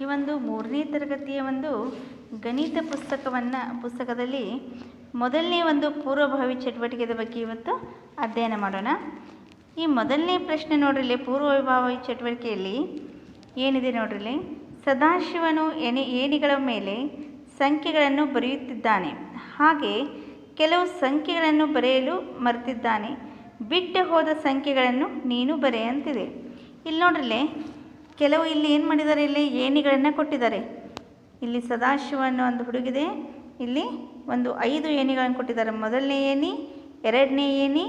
ಈ ಒಂದು ಮೂರನೇ ತರಗತಿಯ ಒಂದು ಗಣಿತ ಪುಸ್ತಕವನ್ನು, ಪುಸ್ತಕದಲ್ಲಿ ಮೊದಲನೇ ಒಂದು ಪೂರ್ವಭಾವಿ ಚಟುವಟಿಕೆದ ಬಗ್ಗೆ ಇವತ್ತು ಅಧ್ಯಯನ ಮಾಡೋಣ. ಈ ಮೊದಲನೇ ಪ್ರಶ್ನೆ ನೋಡ್ರಿಲಿ ಪೂರ್ವಭಾವಿ ಚಟುವಟಿಕೆಯಲ್ಲಿ ಏನಿದೆ ನೋಡ್ರಿಲಿ ಸದಾಶಿವನು ಎಣೆ ಏಣಿಗಳ ಮೇಲೆ ಸಂಖ್ಯೆಗಳನ್ನು ಬರೆಯುತ್ತಿದ್ದಾನೆ. ಹಾಗೆ ಕೆಲವು ಸಂಖ್ಯೆಗಳನ್ನು ಬರೆಯಲು ಮರೆತಿದ್ದಾನೆ. ಬಿಟ್ಟು ಹೋದ ಸಂಖ್ಯೆಗಳನ್ನು ನೀನು ಬರೆಯಂತಿದೆ. ಇಲ್ಲಿ ನೋಡ್ರಿಲೆ ಕೆಲವು ಇಲ್ಲಿ ಏನು ಮಾಡಿದ್ದಾರೆ? ಇಲ್ಲಿ ಏಣಿಗಳನ್ನು ಕೊಟ್ಟಿದ್ದಾರೆ. ಇಲ್ಲಿ ಸದಾಶಿವ ಅನ್ನೋ ಒಂದು ಹುಡುಗಿದೆ. ಇಲ್ಲಿ ಒಂದು ಐದು ಏಣಿಗಳನ್ನು ಕೊಟ್ಟಿದ್ದಾರೆ. ಮೊದಲನೇ ಏಣಿ, ಎರಡನೇ ಏಣಿ,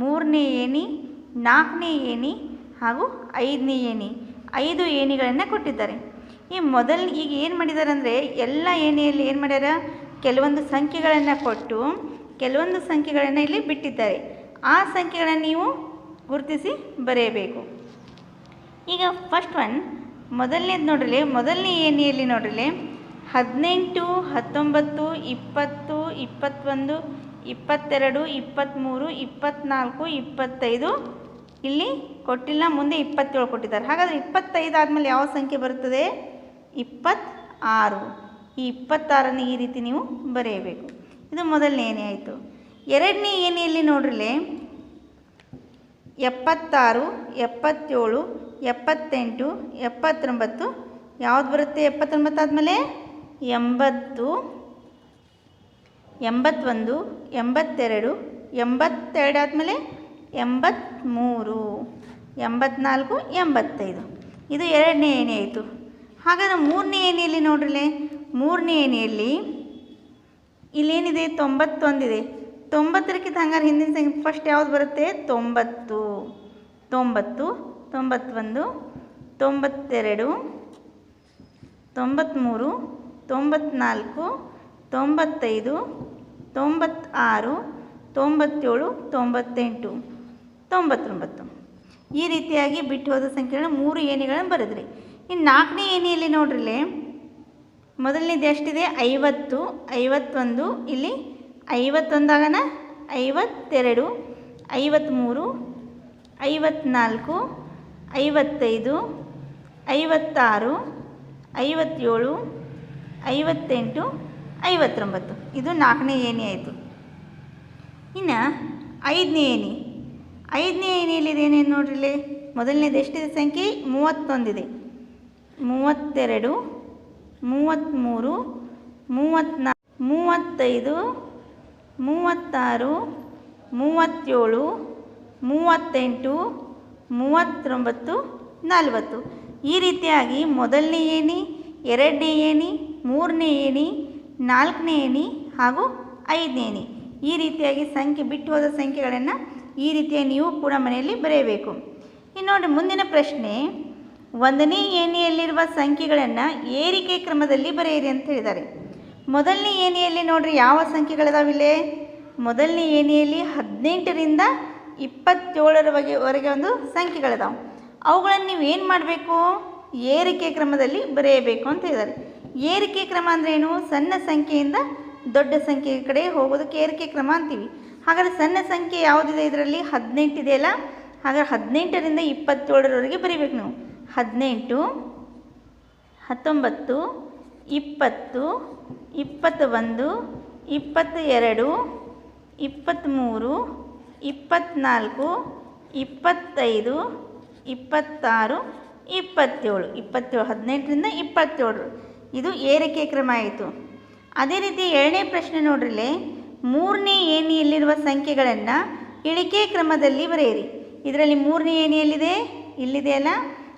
ಮೂರನೇ ಏಣಿ, ನಾಲ್ಕನೇ ಏಣಿ ಹಾಗೂ ಐದನೇ ಏಣಿ. ಐದು ಏಣಿಗಳನ್ನು ಕೊಟ್ಟಿದ್ದಾರೆ. ಈ ಮೊದಲು ಈಗ ಏನು ಮಾಡಿದ್ದಾರೆ ಅಂದರೆ ಎಲ್ಲ ಏಣಿಯಲ್ಲಿ ಏನು ಮಾಡ್ಯಾರ? ಕೆಲವೊಂದು ಸಂಖ್ಯೆಗಳನ್ನು ಕೊಟ್ಟು ಕೆಲವೊಂದು ಸಂಖ್ಯೆಗಳನ್ನು ಇಲ್ಲಿ ಬಿಟ್ಟಿದ್ದಾರೆ. ಆ ಸಂಖ್ಯೆಗಳನ್ನು ನೀವು ಗುರುತಿಸಿ ಬರೆಯಬೇಕು. ಈಗ ಫಸ್ಟ್ ಒನ್ ಮೊದಲನೇದು ನೋಡ್ರಿ ಮೊದಲನೇ ಏನಿಯಲ್ಲಿ ನೋಡ್ರಿ ಹದಿನೆಂಟು, ಹತ್ತೊಂಬತ್ತು, ಇಪ್ಪತ್ತು, ಇಪ್ಪತ್ತೊಂದು, ಇಪ್ಪತ್ತೆರಡು ಇಪ್ಪತ್ತ್ಮೂರು ಇಪ್ಪತ್ತ್ನಾಲ್ಕು ಇಪ್ಪತ್ತೈದು, ಇಲ್ಲಿ ಕೊಟ್ಟಿಲ್ಲ, ಮುಂದೆ ಇಪ್ಪತ್ತೇಳು ಕೊಟ್ಟಿದ್ದಾರೆ. ಹಾಗಾದರೆ ಇಪ್ಪತ್ತೈದು ಆದಮೇಲೆ ಯಾವ ಸಂಖ್ಯೆ ಬರುತ್ತದೆ? ಇಪ್ಪತ್ತಾರು. ಈ ಇಪ್ಪತ್ತಾರನ್ನು ಈ ರೀತಿ ನೀವು ಬರೆಯಬೇಕು. ಇದು ಮೊದಲನೇ ಏನೇ ಆಯಿತು. ಎರಡನೇ ಏಣಿಯಲ್ಲಿ ನೋಡ್ರಿ ಎಪ್ಪತ್ತಾರು, ಎಪ್ಪತ್ತೇಳು ಎಪ್ಪತ್ತೆಂಟು, ಎಪ್ಪತ್ತೊಂಬತ್ತು, ಯಾವ್ದು ಬರುತ್ತೆ ಎಪ್ಪತ್ತೊಂಬತ್ತು ಆದಮೇಲೆ? ಎಂಬತ್ತು, ಎಂಬತ್ತೊಂದು, ಎಂಬತ್ತೆರಡು ಎಂಬತ್ತೆರಡು ಆದಮೇಲೆ ಎಂಬತ್ತ್ಮೂರು ಎಂಬತ್ನಾಲ್ಕು ಎಂಬತ್ತೈದು. ಇದು ಎರಡನೇ ಏಣಿ ಆಯಿತು. ಹಾಗಾದ್ರೆ ಮೂರನೇ ಏಣಿಯಲ್ಲಿ ನೋಡ್ರಲೆ, ಮೂರನೇ ಏಣಿಯಲ್ಲಿ ಇಲ್ಲೇನಿದೆ? ತೊಂಬತ್ತೊಂದಿದೆ. ತೊಂಬತ್ತರಕ್ಕಿಂತ ಹಂಗಾರೆ ಹಿಂದಿನ ಸಂಖ್ಯೆ ಫಸ್ಟ್ ಯಾವ್ದು ಬರುತ್ತೆ? ತೊಂಬತ್ತು. ತೊಂಬತ್ತು ತೊಂಬತ್ತೊಂದು, ತೊಂಬತ್ತೆರಡು ತೊಂಬತ್ತ್ಮೂರು ತೊಂಬತ್ನಾಲ್ಕು, ತೊಂಬತ್ತೈದು, ತೊಂಬತ್ತಾರು, ತೊಂಬತ್ತೇಳು, ತೊಂಬತ್ತೆಂಟು, ತೊಂಬತ್ತೊಂಬತ್ತು. ಈ ರೀತಿಯಾಗಿ ಬಿಟ್ಟು ಹೋದ ಸಂಖ್ಯೆಗಳನ್ನ ಮೂರು ಏಣಿಗಳನ್ನು ಬರೆದ್ರಿ. ಇನ್ನು ನಾಲ್ಕನೇ ಏಣಿಯಲ್ಲಿ ನೋಡ್ರಿಲ್ಲಿ ಮೊದಲನೇದು ಎಷ್ಟಿದೆ? ಐವತ್ತು, ಐವತ್ತೊಂದು, ಇಲ್ಲಿ ಐವತ್ತೊಂದಾಗನ ಐವತ್ತೆರಡು ಐವತ್ತ್ಮೂರು ಐವತ್ನಾಲ್ಕು ಐವತ್ತೈದು, ಐವತ್ತಾರು, ಐವತ್ತೇಳು, ಐವತ್ತೆಂಟು, ಐವತ್ತೊಂಬತ್ತು. ಇದು ನಾಲ್ಕನೇ ಏಣಿ ಆಯಿತು. ಇನ್ನು ಐದನೇ ಏಣಿ. ಐದನೇ ಏಣಿಯಲ್ಲಿದೆ ಏನೇನು ನೋಡ್ರಿಲ್ಲೇ? ಮೊದಲನೇದು ಎಷ್ಟಿದೆ ಸಂಖ್ಯೆ? ಮೂವತ್ತೊಂದಿದೆ. ಮೂವತ್ತೆರಡು, ಮೂವತ್ತ್ಮೂರು, ಮೂವತ್ತ್ನಾ, ಮೂವತ್ತೈದು, ಮೂವತ್ತಾರು, ಮೂವತ್ತೇಳು, ಮೂವತ್ತೆಂಟು ಮೂವತ್ತೊಂಬತ್ತು ನಲವತ್ತು. ಈ ರೀತಿಯಾಗಿ ಮೊದಲನೇ ಏಣಿ, ಎರಡನೇ ಏಣಿ, ಮೂರನೇ ಏಣಿ, ನಾಲ್ಕನೇ ಏಣಿ ಹಾಗೂ ಐದನೇ ಏಣಿ. ಈ ರೀತಿಯಾಗಿ ಸಂಖ್ಯೆ, ಬಿಟ್ಟು ಹೋದ ಸಂಖ್ಯೆಗಳನ್ನು ಈ ರೀತಿಯಾಗಿ ನೀವು ಕೂಡ ಮನೆಯಲ್ಲಿ ಬರೆಯಬೇಕು. ಇನ್ನು ನೋಡಿ, ಮುಂದಿನ ಪ್ರಶ್ನೆ, ಒಂದನೇ ಏಣಿಯಲ್ಲಿರುವ ಸಂಖ್ಯೆಗಳನ್ನು ಏರಿಕೆ ಕ್ರಮದಲ್ಲಿ ಬರೆಯಿರಿ ಅಂತ ಹೇಳಿದ್ದಾರೆ. ಮೊದಲನೇ ಏಣಿಯಲ್ಲಿ ನೋಡಿರಿ, ಯಾವ ಸಂಖ್ಯೆಗಳಿದಾವಿಲ್ಲೇ? ಮೊದಲನೇ ಏಣಿಯಲ್ಲಿ ಹದಿನೆಂಟರಿಂದ ಇಪ್ಪತ್ತೇಳರವರೆಗೆ ವರೆಗೆ ಒಂದು ಸಂಖ್ಯೆಗಳಿದಾವೆ. ಅವುಗಳನ್ನು ನೀವು ಏನು ಮಾಡಬೇಕು? ಏರಿಕೆ ಕ್ರಮದಲ್ಲಿ ಬರೆಯಬೇಕು ಅಂತ ಹೇಳಿದ್ದಾರೆ. ಏರಿಕೆ ಕ್ರಮ ಅಂದರೆ ಏನು? ಸಣ್ಣ ಸಂಖ್ಯೆಯಿಂದ ದೊಡ್ಡ ಸಂಖ್ಯೆ ಕಡೆ ಹೋಗೋದಕ್ಕೆ ಏರಿಕೆ ಕ್ರಮ ಅಂತೀವಿ. ಹಾಗಾದರೆ ಸಣ್ಣ ಸಂಖ್ಯೆ ಯಾವುದಿದೆ ಇದರಲ್ಲಿ? ಹದಿನೆಂಟು ಇದೆಯಲ್ಲ ಹಾಗಾದ್ರೆ ಹದಿನೆಂಟರಿಂದ ಇಪ್ಪತ್ತೇಳರವರೆಗೆ ಬರೀಬೇಕು ನೀವು. ಹದಿನೆಂಟು, ಹತ್ತೊಂಬತ್ತು, ಇಪ್ಪತ್ತು ಇಪ್ಪತ್ತ ಒಂದು ಇಪ್ಪತ್ತ ಎರಡು ಇಪ್ಪತ್ತ್ಮೂರು ಇಪ್ಪತ್ತ್ನಾಲ್ಕು ಇಪ್ಪತ್ತೈದು, ಇಪ್ಪತ್ತಾರು, ಇಪ್ಪತ್ತೇಳು. ಇಪ್ಪತ್ತೇಳು, ಹದಿನೆಂಟರಿಂದ ಇಪ್ಪತ್ತೇಳು. ಇದು ಏರಿಕೆ ಕ್ರಮ ಆಯಿತು. ಅದೇ ರೀತಿ ಏಳನೇ ಪ್ರಶ್ನೆ ನೋಡ್ರಿಲೆ, ಮೂರನೇ ಏಣಿಯಲ್ಲಿರುವ ಸಂಖ್ಯೆಗಳನ್ನು ಇಳಿಕೆ ಕ್ರಮದಲ್ಲಿ ಬರೆಯಿರಿ. ಇದರಲ್ಲಿ ಮೂರನೇ ಏಣಿಯಲ್ಲಿದೆ, ಇಲ್ಲಿದೆ ಅಲ್ಲ?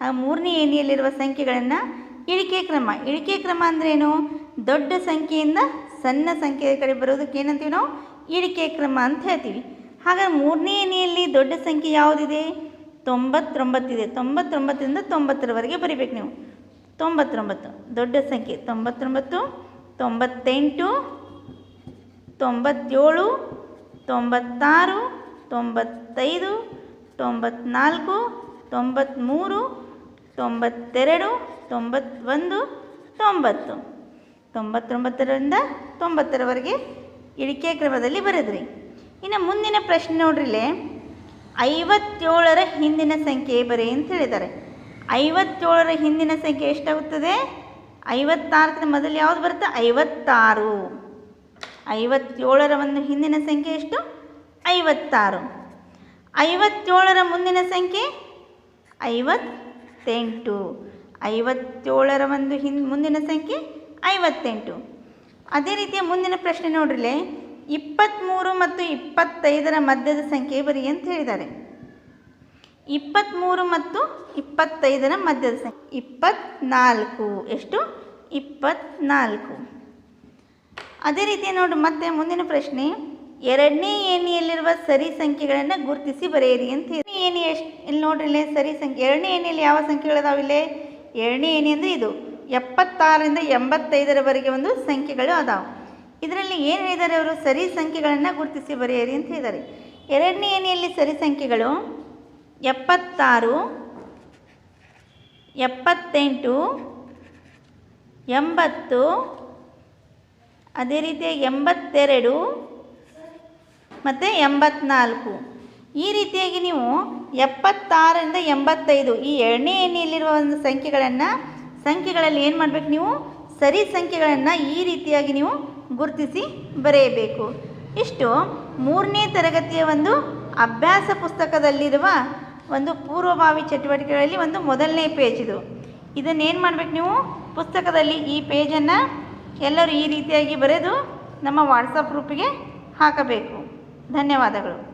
ಆ ಮೂರನೇ ಏಣಿಯಲ್ಲಿರುವ ಸಂಖ್ಯೆಗಳನ್ನು ಇಳಿಕೆ ಕ್ರಮ. ಇಳಿಕೆ ಕ್ರಮ ಅಂದ್ರೇನು ದೊಡ್ಡ ಸಂಖ್ಯೆಯಿಂದ ಸಣ್ಣ ಸಂಖ್ಯೆಯ ಕಡೆ ಬರೋದಕ್ಕೆ ಏನಂತೀವಿ ನಾವು? ಇಳಿಕೆ ಕ್ರಮ ಅಂತ ಹೇಳ್ತೀವಿ. ಹಾಗಾದ್ರೆ ಮೂರನೇ ಎನೆಯಲ್ಲಿ ದೊಡ್ಡ ಸಂಖ್ಯೆ ಯಾವುದಿದೆ? ತೊಂಬತ್ತೊಂಬತ್ತಿದೆ. ತೊಂಬತ್ತೊಂಬತ್ತರಿಂದ ತೊಂಬತ್ತರವರೆಗೆ ಬರಿಬೇಕು ನೀವು. ತೊಂಬತ್ತೊಂಬತ್ತು. ದೊಡ್ಡ ಸಂಖ್ಯೆ. ತೊಂಬತ್ತೊಂಬತ್ತು, ತೊಂಬತ್ತೆಂಟು, ತೊಂಬತ್ತೇಳು, ತೊಂಬತ್ತಾರು, ತೊಂಬತ್ತೈದು, ತೊಂಬತ್ನಾಲ್ಕು ತೊಂಬತ್ತ್ಮೂರು ತೊಂಬತ್ತೆರಡು, ತೊಂಬತ್ತೊಂದು, ತೊಂಬತ್ತು. ತೊಂಬತ್ತೊಂಬತ್ತರಿಂದ ತೊಂಬತ್ತರವರೆಗೆ ಇಳಿಕೆ ಕ್ರಮದಲ್ಲಿ ಬರೆದ್ರಿ. ಇನ್ನು ಮುಂದಿನ ಪ್ರಶ್ನೆ ನೋಡ್ರಿಲೆ ಐವತ್ತೇಳರ ಹಿಂದಿನ ಸಂಖ್ಯೆ ಬರೀ ಅಂತ ಹೇಳಿದ್ದಾರೆ. ಐವತ್ತೇಳರ ಹಿಂದಿನ ಸಂಖ್ಯೆ ಎಷ್ಟಾಗುತ್ತದೆ? ಐವತ್ತಾರಕ್ಕೆ ಮೊದಲು ಯಾವುದು ಬರುತ್ತೆ? ಐವತ್ತಾರು. ಐವತ್ತೇಳರ ಒಂದು ಹಿಂದಿನ ಸಂಖ್ಯೆ ಎಷ್ಟು? ಐವತ್ತಾರು. ಐವತ್ತೇಳರ ಮುಂದಿನ ಸಂಖ್ಯೆ? ಐವತ್ತೆಂಟು. ಐವತ್ತೇಳರ ಒಂದು ಹಿಂದ್ ಮುಂದಿನ ಸಂಖ್ಯೆ? ಐವತ್ತೆಂಟು. ಅದೇ ರೀತಿಯ ಮುಂದಿನ ಪ್ರಶ್ನೆ ನೋಡ್ರಿಲೆ ಇಪ್ಪತ್ತ್ಮೂರು ಮತ್ತು ಇಪ್ಪತ್ತೈದರ ಮಧ್ಯದ ಸಂಖ್ಯೆ ಬರಿ ಅಂತ ಹೇಳಿದ್ದಾರೆ. ಇಪ್ಪತ್ತ್ಮೂರು ಮತ್ತು ಇಪ್ಪತ್ತೈದರ ಮಧ್ಯದ ಸಂಖ್ಯೆ ಇಪ್ಪತ್ನಾಲ್ಕು. ಎಷ್ಟು? ಇಪ್ಪತ್ನಾಲ್ಕು. ಅದೇ ರೀತಿ ನೋಡಿ, ಮತ್ತೆ ಮುಂದಿನ ಪ್ರಶ್ನೆ. ಎರಡನೇ ಏಣಿಯಲ್ಲಿರುವ ಸರಿ ಸಂಖ್ಯೆಗಳನ್ನು ಗುರುತಿಸಿ ಬರೆಯಿರಿ ಅಂತ ಏಣಿ ಎಷ್ಟು? ಇಲ್ಲಿ ನೋಡ್ರಿ, ಇಲ್ಲೇ ಸರಿ ಸಂಖ್ಯೆ. ಎರಡನೇ ಏಣಿಯಲ್ಲಿ ಯಾವ ಸಂಖ್ಯೆಗಳಿದಾವಿಲ್ಲೇ ಎರಡನೇ ಏಣಿ ಅಂದರೆ ಇದು. ಎಪ್ಪತ್ತಾರರಿಂದ ಎಂಬತ್ತೈದರವರೆಗೆ ಒಂದು ಸಂಖ್ಯೆಗಳು ಅದಾವೆ. ಇದರಲ್ಲಿ ಏನು ಹೇಳಿದ್ದಾರೆ ಅವರು? ಸರಿ ಸಂಖ್ಯೆಗಳನ್ನು ಗುರುತಿಸಿ ಬರೆಯಿರಿ ಅಂತ ಹೇಳಿದ್ದಾರೆ. ಎರಡನೇ ಏನೆಯಲ್ಲಿ ಸರಿ ಸಂಖ್ಯೆಗಳು? ಎಪ್ಪತ್ತಾರು, ಎಪ್ಪತ್ತೆಂಟು, ಎಂಬತ್ತು, ಅದೇ ರೀತಿಯಾಗಿ ಎಂಬತ್ತೆರಡು ಮತ್ತು ಎಂಬತ್ನಾಲ್ಕು. ಈ ರೀತಿಯಾಗಿ ನೀವು ಎಪ್ಪತ್ತಾರರಿಂದ ಎಂಬತ್ತೈದು ಈ ಎರಡನೇ ಎಣ್ಣೆಯಲ್ಲಿರುವ ಒಂದು ಸಂಖ್ಯೆಗಳನ್ನು, ಸಂಖ್ಯೆಗಳಲ್ಲಿ ಏನು ಮಾಡಬೇಕು ನೀವು? ಸರಿ ಸಂಖ್ಯೆಗಳನ್ನು ಈ ರೀತಿಯಾಗಿ ನೀವು ಗುರುತಿಸಿ ಬರೆಯಬೇಕು. ಇಷ್ಟು ಮೂರನೇ ತರಗತಿಯ ಒಂದು ಅಭ್ಯಾಸ ಪುಸ್ತಕದಲ್ಲಿರುವ ಒಂದು ಪೂರ್ವಭಾವಿ ಚಟುವಟಿಕೆಗಳಲ್ಲಿ ಒಂದು ಮೊದಲನೇ ಪೇಜ್ ಇದು. ಇದನ್ನೇನು ಮಾಡಬೇಕು ನೀವು? ಪುಸ್ತಕದಲ್ಲಿ ಈ ಪೇಜನ್ನು ಎಲ್ಲರೂ ಈ ರೀತಿಯಾಗಿ ಬರೆದು ನಮ್ಮ ವಾಟ್ಸಪ್ ಗ್ರೂಪಿಗೆ ಹಾಕಬೇಕು. ಧನ್ಯವಾದಗಳು.